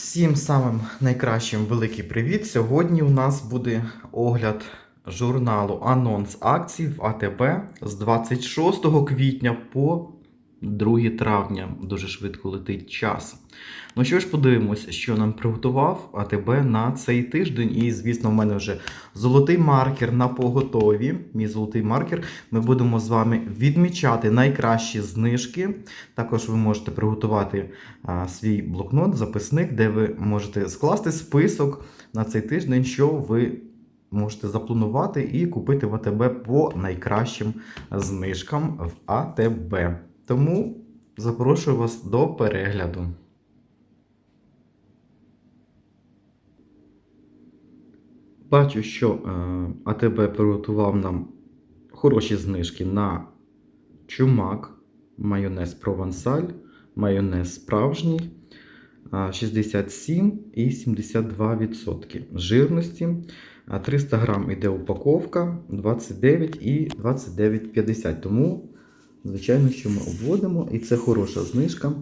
Всім самим найкращим великий привіт. Сьогодні у нас буде огляд журналу Анонс акцій в АТБ з 26 квітня по 2 травня. Дуже швидко летить час. Ну що ж, подивимось, що нам приготував АТБ на цей тиждень. І, звісно, в мене вже золотий маркер на поготові. Мій золотий маркер. Ми будемо з вами відмічати найкращі знижки. Також ви можете приготувати а, свій блокнот, записник, де ви можете скласти список на цей тиждень, що ви можете запланувати і купити в АТБ по найкращим знижкам в АТБ. Тому запрошую вас до перегляду. Бачу, що е, АТБ приготував нам хороші знижки на чумак, майонез провансаль, майонез справжній. а, 67 і 72% жирності. 300 грам іде упаковка 29 і 29,50. Тому, звичайно, що ми обводимо, і це хороша знижка.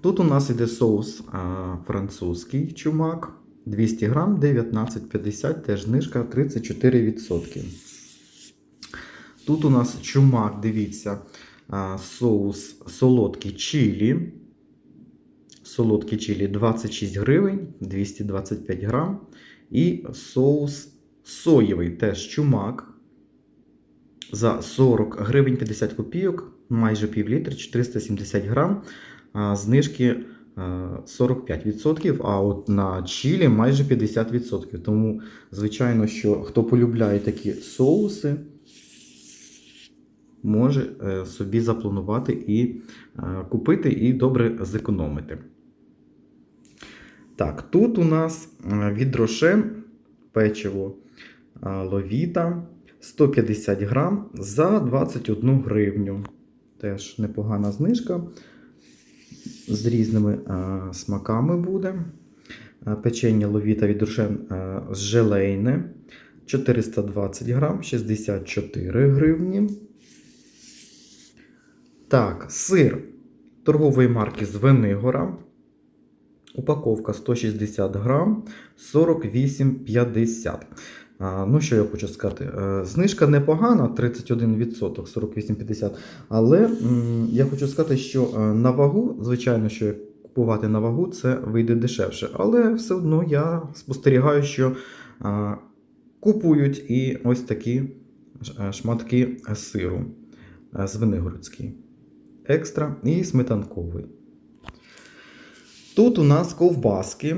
Тут у нас іде соус а, французький чумак 200 грам 19,50, теж знижка 34%. Тут у нас чумак, дивіться, а, соус солодкий чилі. Солодкий чилі 26 гривень, 225 грам. І соус соєвий, теж чумак. За 40 гривень 50 копійок, майже пів літра, 470 грам. Знижки 45%, а от на чилі майже 50%. Тому, звичайно, що хто полюбляє такі соуси, може е, собі запланувати і е, купити, і добре зекономити. Так, тут у нас е, від Роше печиво е, ловіта 150 грам за 21 гривню. Теж непогана знижка. З різними е, смаками буде. Е, Печення ловіта від Роше е, з желейне 420 грам, 64 гривні. Так, сир торгової марки Звенигора. Упаковка 160 грам, 48,50. Ну, що я хочу сказати? Е, Знижка непогана, 31%, 48,50%. Але я хочу сказати, що е, на вагу, звичайно, що купувати на вагу, це вийде дешевше. Але все одно я спостерігаю, що купують і ось такі е, шматки сиру звенигородський. Екстра і сметанковий. Тут у нас ковбаски,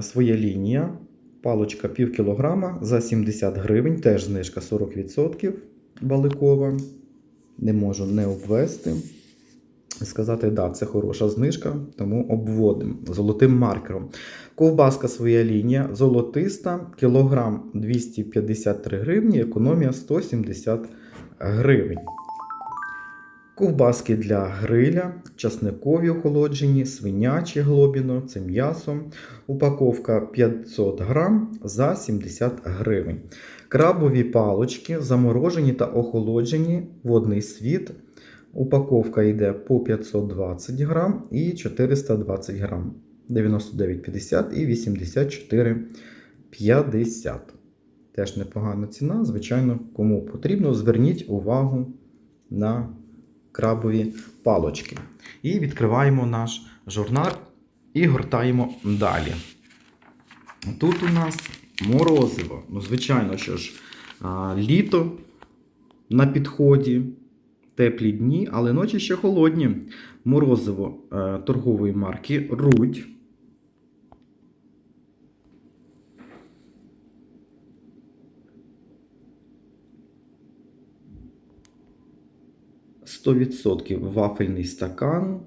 своя лінія, палочка пів кілограма за 70 гривень, теж знижка 40% баликова. Не можу не обвести. Сказати, да, це хороша знижка, тому обводимо золотим маркером. Ковбаска своя лінія, золотиста, кілограм 253 гривні, економія 170 гривень. Ковбаски для гриля, часникові охолоджені, свинячі глобіно, це м'ясо. Упаковка 500 грам за 70 гривень. Крабові палочки заморожені та охолоджені водний світ. Упаковка йде по 520 грам і 420 грам. 99,50 і 84,50. Теж непогана ціна. Звичайно, кому потрібно, зверніть увагу на крабові палочки. І відкриваємо наш журнал і гортаємо далі. Тут у нас морозиво. Ну, звичайно, що ж, літо на підході, теплі дні, але ночі ще холодні. Морозиво е, торгової марки Рудь. Сто відсотків вафельний стакан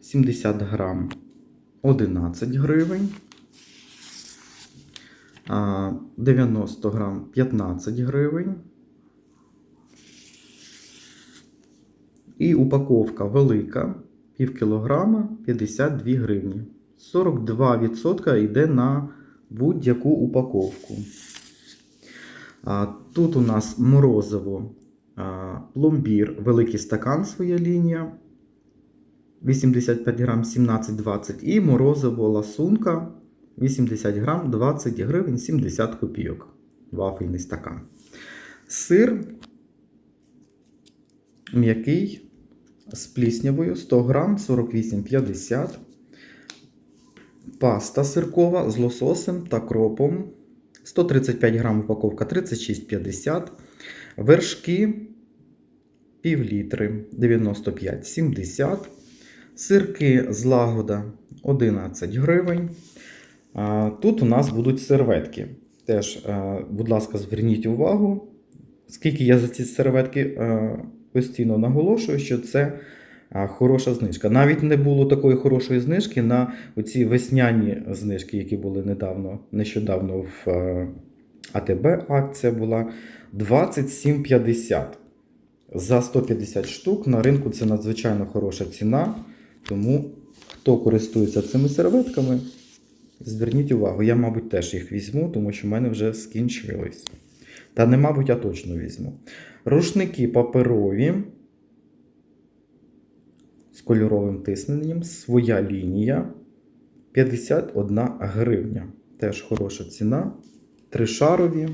70 грам 11 гривень. 90 грам 15 гривень. І упаковка велика, пів кілограма 52 гривні. 42% йде на будь-яку упаковку. Тут у нас морозиво, пломбір, великий стакан своя лінія. 85 грам 17,20 і морозиво ласунка 80 грам 20 гривень 70 копійок. Вафельний стакан. Сир м'який з пліснявою 100 грам 48,50. Паста сиркова з лососем та кропом 135 грам упаковка 36,50. Вершки пів літри 95,70. Сирки з лагода 11 гривень. Тут у нас будуть серветки. Теж, е, будь ласка, зверніть увагу, скільки я за ці серветки е, постійно наголошую, що це е, хороша знижка. Навіть не було такої хорошої знижки на оці весняні знижки, які були недавно, нещодавно в АТБ акція була 27,50. За 150 штук на ринку це надзвичайно хороша ціна. Тому хто користується цими серветками, зверніть увагу, я, мабуть, теж їх візьму, тому що в мене вже скінчились. Та не, мабуть, а точно візьму. Рушники паперові з кольоровим тисненням, своя лінія 51 гривня. Теж хороша ціна. Тришарові.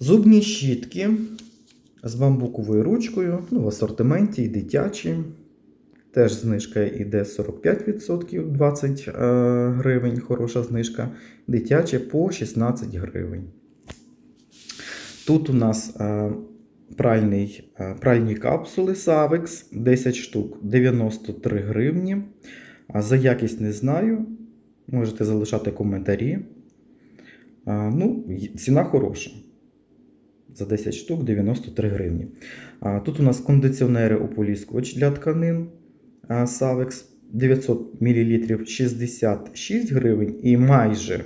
Зубні щітки з бамбуковою ручкою, ну, в асортименті і дитячі. Теж знижка йде 45%, 20 е, гривень, хороша знижка. Дитяче по 16 гривень. Тут у нас е, пральний, е, пральні капсули Savex 10 штук 93 гривні. За якість не знаю. Можете залишати коментарі. Ну, ціна хороша. За 10 штук 93 гривні. Тут у нас кондиціонери ополіскувач для тканин Savex 900 мл 66 гривень і майже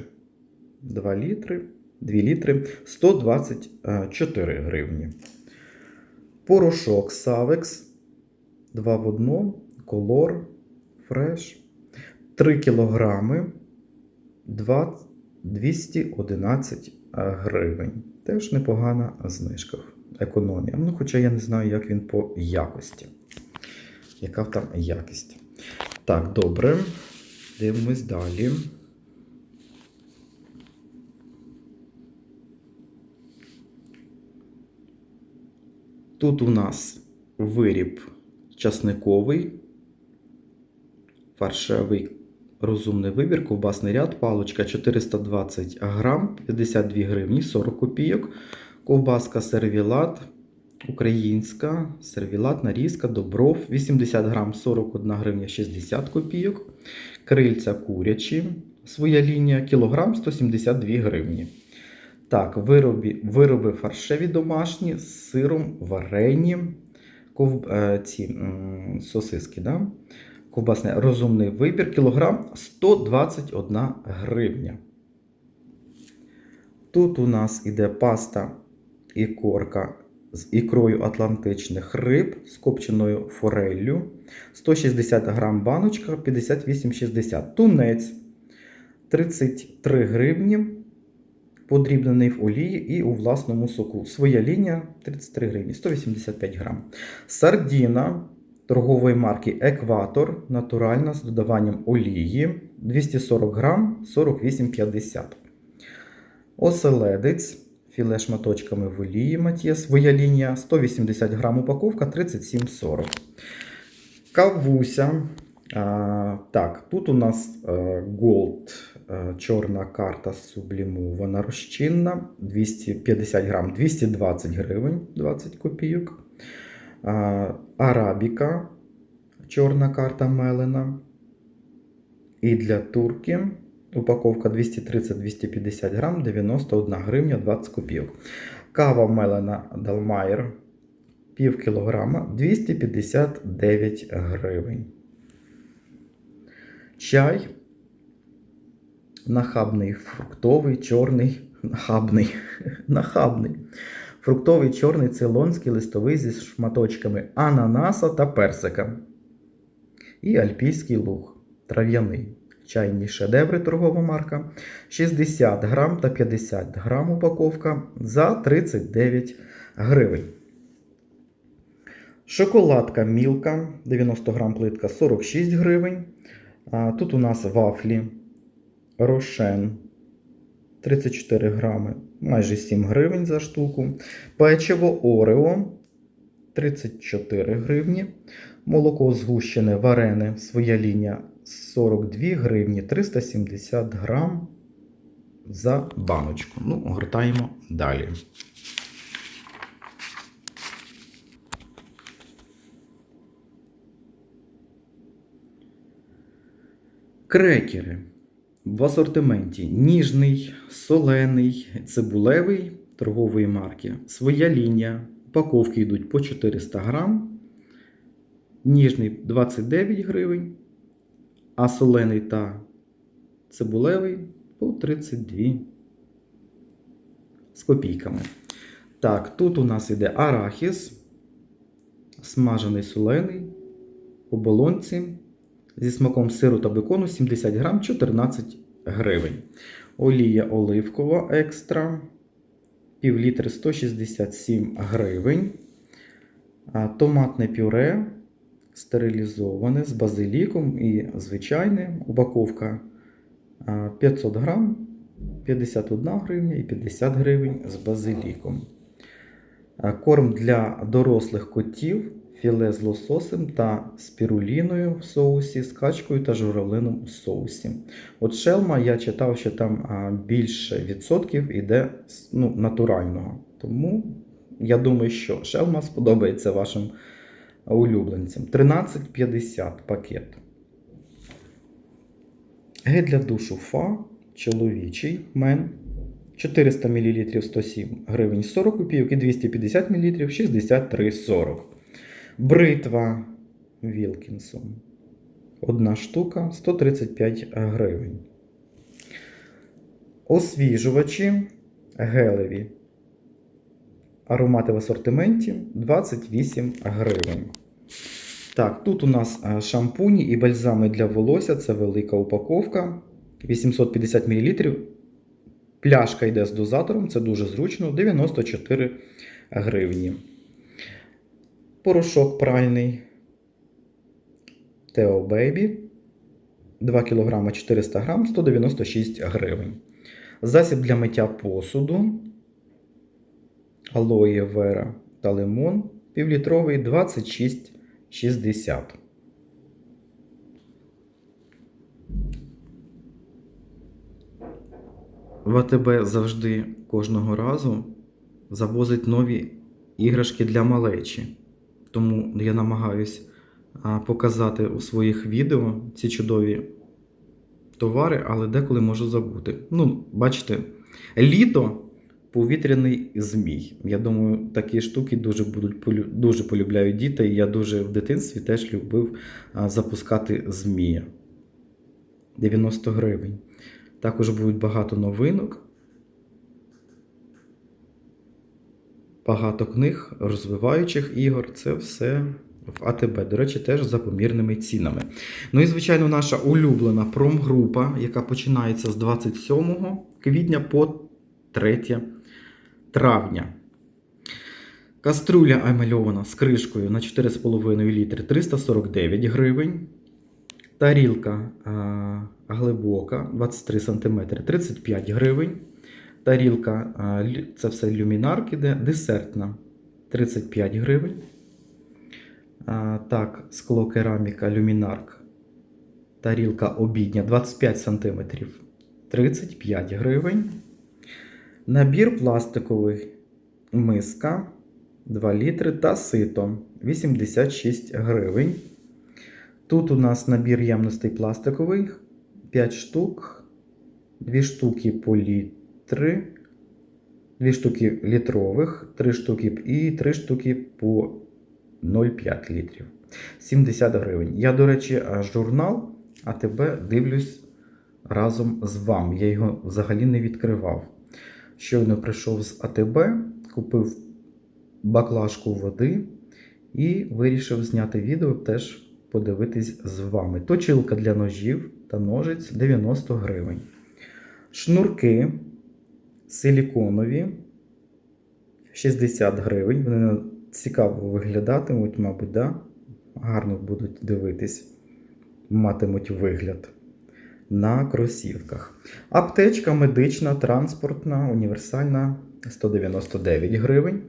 2 літри, 2 літри 124 гривні. Порошок Savex 2 в 1, колор, фреш 3 кілограми 211 гривень. Теж непогана знижка. Економія. Ну, хоча я не знаю, як він по якості. Яка там якість? Так, добре. Дивимось далі. Тут у нас виріб часниковий, фаршевий розумний вибір, ковбасний ряд, паличка 420 грам, 52 гривні, 40 копійок. Ковбаска сервілат, українська, сервілат, нарізка, добров, 80 грам, 41 гривня, 60 копійок. Крильця курячі, своя лінія, кілограм 172 гривні. Так, вироби, вироби фаршеві домашні з сиром, варені, ков, е, ці сосиски, да? Ковбасний розумний вибір, кілограм 121 гривня. Тут у нас іде паста і корка з ікрою атлантичних риб з копченою фореллю. 160 грам баночка 58,60. Тунець 33 гривні. Подрібнений в олії і у власному соку. Своя лінія 33 гривні, 185 грам. Сардіна торгової марки Екватор натуральна з додаванням олії 240 грам 48,50. Оселедець філе шматочками в олії Матія. Своя лінія 180 грам упаковка 37,40. Кавуся. А, так, тут у нас е, Gold, е, чорна карта сублімована розчинна, 250 грам, 220 гривень, 20 копійок. Арабіка, чорна карта мелена. І для турки упаковка 230-250 грам, 91 гривня, 20 копійок. Кава мелена Далмайер пів кілограма 259 гривень. Чай нахабний, фруктовий, чорний, нахабний, нахабний. Фруктовий чорний цейлонський листовий зі шматочками ананаса та персика. І альпійський луг трав'яний. Чайні шедеври торгова марка. 60 грам та 50 грам упаковка за 39 гривень. Шоколадка Мілка 90 грам плитка 46 гривень. Тут у нас вафлі Рошен 34 грами, майже 7 гривень за штуку. Печиво Орео 34 гривні. Молоко згущене варене, своя лінія 42 гривні 370 грам за баночку. Ну, гортаємо далі. Крекери в асортименті ніжний, солений, цибулевий торгової марки. Своя лінія. Упаковки йдуть по 400 грам. Ніжний 29 гривень, а солений та цибулевий по 32 з копійками. Так, тут у нас іде арахіс, смажений солений, оболонці зі смаком сиру та бекону 70 грам 14 гривень. Олія оливкова екстра. Пів літри 167 гривень. Томатне пюре стерилізоване з базиліком і звичайне. Упаковка 500 грам 51 гривня і 50 гривень з базиліком. Корм для дорослих котів, філе з лососем та спіруліною в соусі, з качкою та журавлином у соусі. От шелма я читав, що там більше відсотків іде ну, натурального. Тому я думаю, що шелма сподобається вашим улюбленцям. 13,50 пакет. Гель для душу Фа, чоловічий мен. 400 мл 107 гривень 40 копійок і 250 мл 63,40. Бритва Вілкінсон. Одна штука 135 гривень. Освіжувачі гелеві. Аромати в асортименті 28 гривень. Так, тут у нас е, шампуні і бальзами для волосся. Це велика упаковка. 850 мл. Пляшка йде з дозатором, це дуже зручно. 94 гривні. Порошок пральний. Teo Baby. 2 кг 400 г 196 гривень. Засіб для миття посуду. Алоє вера та лимон. Півлітровий 26,60. В АТБ завжди кожного разу завозить нові іграшки для малечі. Тому я намагаюсь показати у своїх відео ці чудові товари, але деколи можу забути. Ну, бачите, літо повітряний змій. Я думаю, такі штуки дуже будуть дуже полюбляють діти. І я дуже в дитинстві теж любив запускати змія. 90 гривень. Також будуть багато новинок. Багато книг, розвиваючих ігор. Це все в АТБ. До речі, теж за помірними цінами. Ну і, звичайно, наша улюблена промгрупа, яка починається з 27 квітня по 3 травня. Каструля емальована з кришкою на 4,5 літри 349 гривень. Тарілка а, глибока 23 см 35 гривень. Тарілка, це все люмінарк іде, десертна 35 гривень. Так, скло кераміка люмінарк. Тарілка обідня 25 см 35 гривень. Набір пластиковий миска 2 літри та сито 86 гривень. Тут у нас набір ємностей пластикових 5 штук, 2 штуки по літри, 2 штуки літрових, 3 штуки і 3 штуки по 0,5 літрів. 70 гривень. Я, до речі, журнал АТБ дивлюсь разом з вами. Я його взагалі не відкривав. Щойно прийшов з АТБ, купив баклажку води і вирішив зняти відео теж подивитись з вами. Точилка для ножів та ножиць 90 гривень. Шнурки силіконові 60 гривень. Вони цікаво виглядатимуть, мабуть, да? гарно будуть дивитись, матимуть вигляд на кросівках. Аптечка медична, транспортна, універсальна 199 гривень.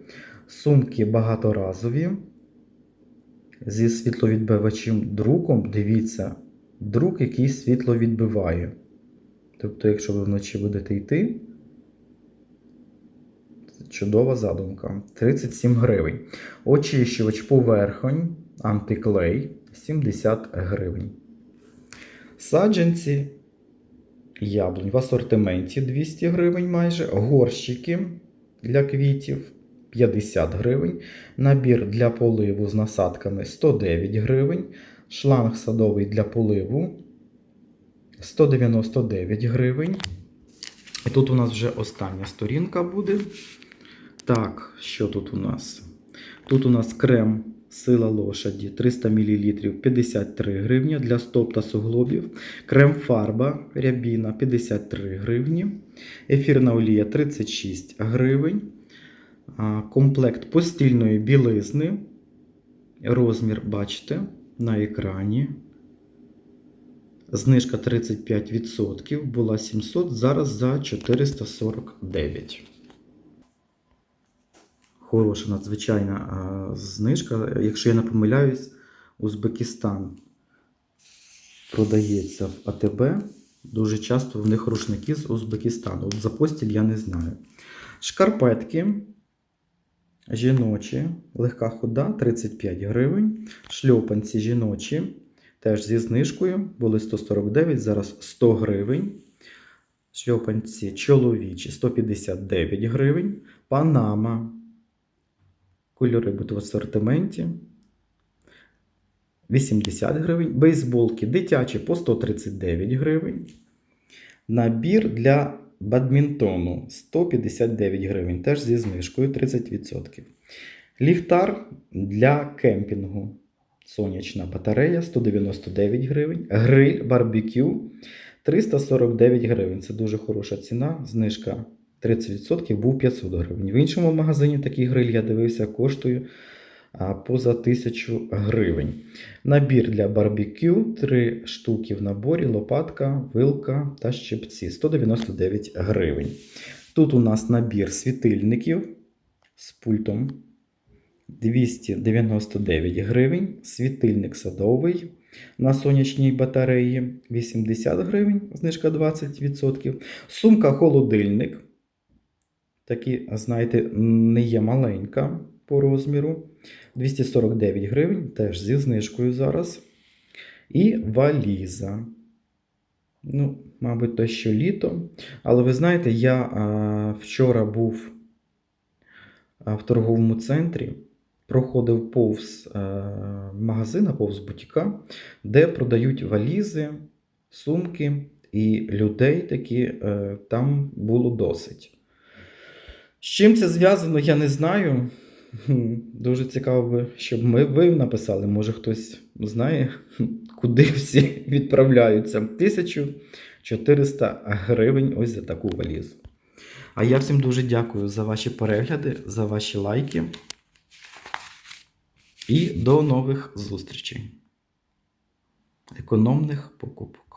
Сумки багаторазові зі світловідбивачим друком. Дивіться, друк, який світло відбиває. Тобто, якщо ви вночі будете йти, чудова задумка. 37 гривень. Очищувач поверхонь, антиклей 70 гривень. Саджанці яблунь в асортименті 200 гривень майже. Горщики для квітів 50 гривень. Набір для поливу з насадками 109 гривень. Шланг садовий для поливу 199 гривень. І тут у нас вже остання сторінка буде. Так, що тут у нас? Тут у нас крем сила лошаді 300 мл 53 гривні для стоп та суглобів. Крем фарба рябіна 53 гривні. Ефірна олія 36 гривень. Комплект постільної білизни. Розмір бачите на екрані. Знижка 35%, була 700, зараз за 449. Хороша надзвичайна знижка. Якщо я не помиляюсь, Узбекистан продається в АТБ. Дуже часто в них рушники з Узбекистану. От за постіль я не знаю. Шкарпетки жіночі, легка хода 35 гривень. Шльопанці жіночі. Теж зі знижкою були 149, зараз 100 гривень. Шльопанці чоловічі 159 гривень. Панама. Кольори будуть в асортименті. 80 гривень. Бейсболки дитячі по 139 гривень. Набір для бадмінтону 159 гривень. Теж зі знижкою 30%. Ліхтар для кемпінгу. Сонячна батарея 199 гривень. Гриль барбекю 349 гривень. Це дуже хороша ціна. Знижка 30% був 500 гривень. В іншому магазині такий гриль я дивився, коштує поза 1000 гривень. Набір для барбекю 3 штуки в наборі, лопатка, вилка та щипці 199 гривень. Тут у нас набір світильників з пультом 299 гривень. Світильник садовий на сонячній батареї 80 гривень, знижка 20%. Сумка холодильник. Такі, знаєте, не є маленька по розміру. 249 гривень, теж зі знижкою зараз. І валіза. Ну, мабуть, то що літо. Але ви знаєте, я а, вчора був а, в торговому центрі, проходив повз а, магазина, повз бутіка, де продають валізи, сумки, і людей такі е, там було досить. З чим це зв'язано, я не знаю. Дуже цікаво, би, щоб ми, ви написали, може хтось знає, куди всі відправляються. 1400 гривень ось за таку валізу. А я всім дуже дякую за ваші перегляди, за ваші лайки. І до нових зустрічей. Економних покупок.